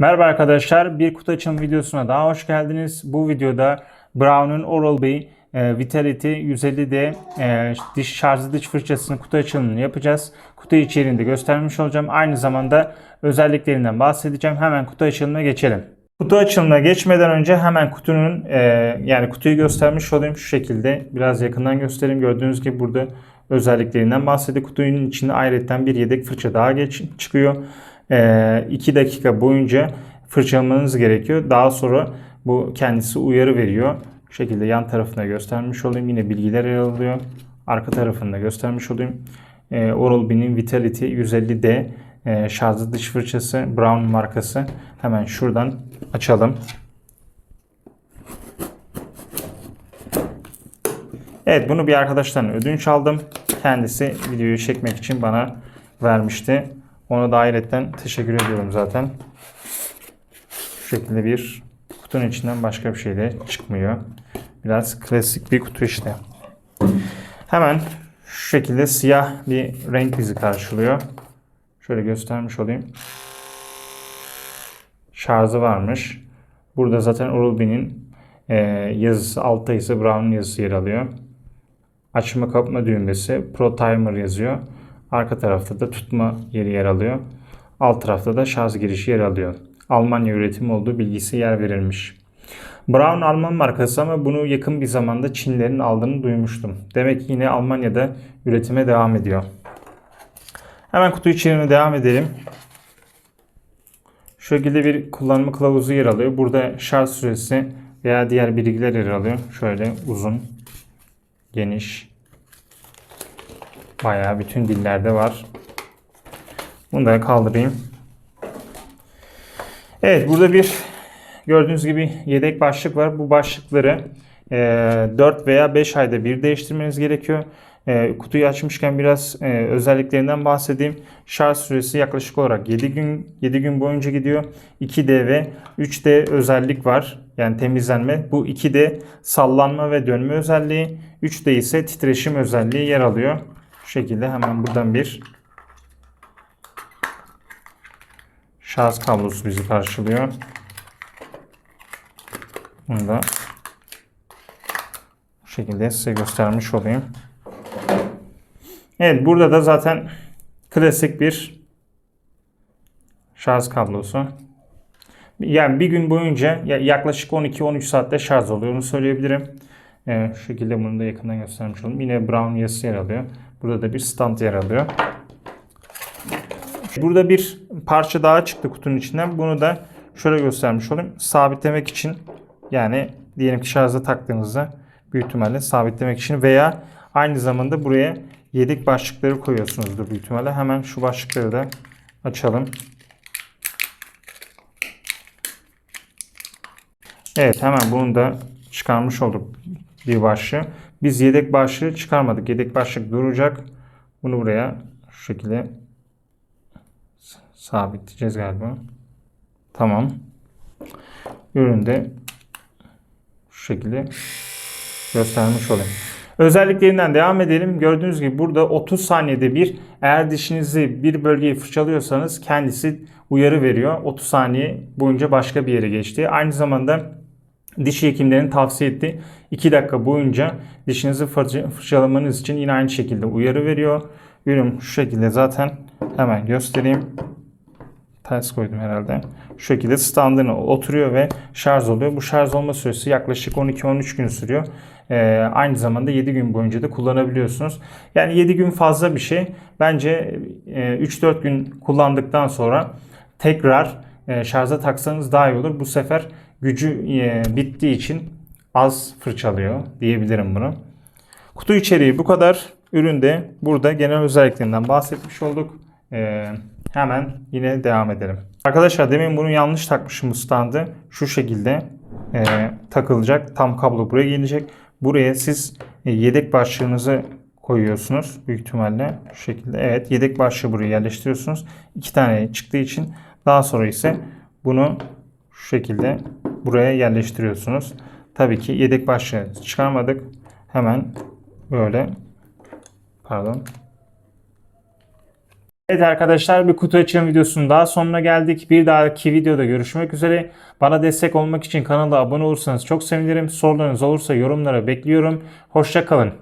Merhaba arkadaşlar, bir kutu açılım videosuna daha hoş geldiniz. Bu videoda Brown'un Oral-B e, Vitality 150D e, diş şarjlı diş fırçasının kutu açılımını yapacağız. Kutu içeriğini de göstermiş olacağım. Aynı zamanda özelliklerinden bahsedeceğim. Hemen kutu açılımına geçelim. Kutu açılımına geçmeden önce hemen kutunun e, yani kutuyu göstermiş olayım şu şekilde. Biraz yakından göstereyim. Gördüğünüz gibi burada özelliklerinden bahsediyor. Kutunun içinde ayrıca bir yedek fırça daha geç çıkıyor. 2 dakika boyunca fırçalamanız gerekiyor. Daha sonra bu kendisi uyarı veriyor. Bu şekilde yan tarafına göstermiş olayım. Yine bilgiler yer alıyor. Arka tarafında göstermiş olayım. E, Oral-B'nin Vitality 150D e, şarjlı diş fırçası Brown markası. Hemen şuradan açalım. Evet bunu bir arkadaştan ödünç aldım. Kendisi videoyu çekmek için bana vermişti. Ona da ayrıca teşekkür ediyorum zaten. Şu şekilde bir kutunun içinden başka bir şey de çıkmıyor. Biraz klasik bir kutu işte. Hemen şu şekilde siyah bir renk bizi karşılıyor. Şöyle göstermiş olayım. Şarjı varmış. Burada zaten Oral-B'nin e, yazısı, altta ise Brown'un yazısı yer alıyor. Açma kapma düğmesi, Pro Timer yazıyor. Arka tarafta da tutma yeri yer alıyor. Alt tarafta da şarj girişi yer alıyor. Almanya üretimi olduğu bilgisi yer verilmiş. Brown Alman markası ama bunu yakın bir zamanda Çinlerin aldığını duymuştum. Demek ki yine Almanya'da üretime devam ediyor. Hemen kutu içeriğine devam edelim. Şu şekilde bir kullanma kılavuzu yer alıyor. Burada şarj süresi veya diğer bilgiler yer alıyor. Şöyle uzun, geniş, bayağı bütün dillerde var. Bunu da kaldırayım. Evet burada bir gördüğünüz gibi yedek başlık var. Bu başlıkları e, 4 veya 5 ayda bir değiştirmeniz gerekiyor. E, kutuyu açmışken biraz e, özelliklerinden bahsedeyim. Şarj süresi yaklaşık olarak 7 gün 7 gün boyunca gidiyor. 2D ve 3D özellik var. Yani temizlenme. Bu 2D sallanma ve dönme özelliği. 3D ise titreşim özelliği yer alıyor. Şekilde hemen buradan bir şarj kablosu bizi karşılıyor. Bunu da bu şekilde size göstermiş olayım. Evet burada da zaten klasik bir şarj kablosu. Yani bir gün boyunca yaklaşık 12-13 saatte şarj oluyor. Onu söyleyebilirim. Ee, şu şekilde bunu da yakından göstermiş oldum. Yine Brown yazısı yer alıyor. Burada da bir stand yer alıyor. Burada bir parça daha çıktı kutunun içinden. Bunu da şöyle göstermiş olayım. Sabitlemek için yani diyelim ki şarja taktığınızda büyük ihtimalle sabitlemek için veya aynı zamanda buraya yedek başlıkları koyuyorsunuzdur büyük ihtimalle. Hemen şu başlıkları da açalım. Evet hemen bunu da çıkarmış olduk bir başlığı. Biz yedek başlığı çıkarmadık. Yedek başlık duracak. Bunu buraya şu şekilde sabitleyeceğiz galiba. Tamam. Üründe şu şekilde göstermiş olayım. Özelliklerinden devam edelim. Gördüğünüz gibi burada 30 saniyede bir eğer dişinizi bir bölgeyi fırçalıyorsanız kendisi uyarı veriyor. 30 saniye boyunca başka bir yere geçti. Aynı zamanda diş hekimlerinin tavsiye ettiği 2 dakika boyunca dişinizi fırçalamanız için yine aynı şekilde uyarı veriyor. Ürün şu şekilde zaten hemen göstereyim. Ters koydum herhalde. Şu şekilde standına oturuyor ve şarj oluyor. Bu şarj olma süresi yaklaşık 12-13 gün sürüyor. Ee, aynı zamanda 7 gün boyunca da kullanabiliyorsunuz. Yani 7 gün fazla bir şey. Bence e, 3-4 gün kullandıktan sonra tekrar e, şarja taksanız daha iyi olur. Bu sefer gücü e, bittiği için az fırçalıyor diyebilirim bunu. Kutu içeriği bu kadar. Üründe burada genel özelliklerinden bahsetmiş olduk. Ee, hemen yine devam edelim. Arkadaşlar demin bunu yanlış takmışım standı. Şu şekilde e, takılacak. Tam kablo buraya gelecek. Buraya siz e, yedek başlığınızı koyuyorsunuz büyük ihtimalle şu şekilde. Evet yedek başlığı buraya yerleştiriyorsunuz. İki tane çıktığı için daha sonra ise bunu şu şekilde buraya yerleştiriyorsunuz. Tabii ki yedek başlığı çıkarmadık. Hemen böyle pardon Evet arkadaşlar bir kutu açılım videosunun daha sonuna geldik. Bir dahaki videoda görüşmek üzere. Bana destek olmak için kanala abone olursanız çok sevinirim. Sorularınız olursa yorumlara bekliyorum. Hoşça kalın.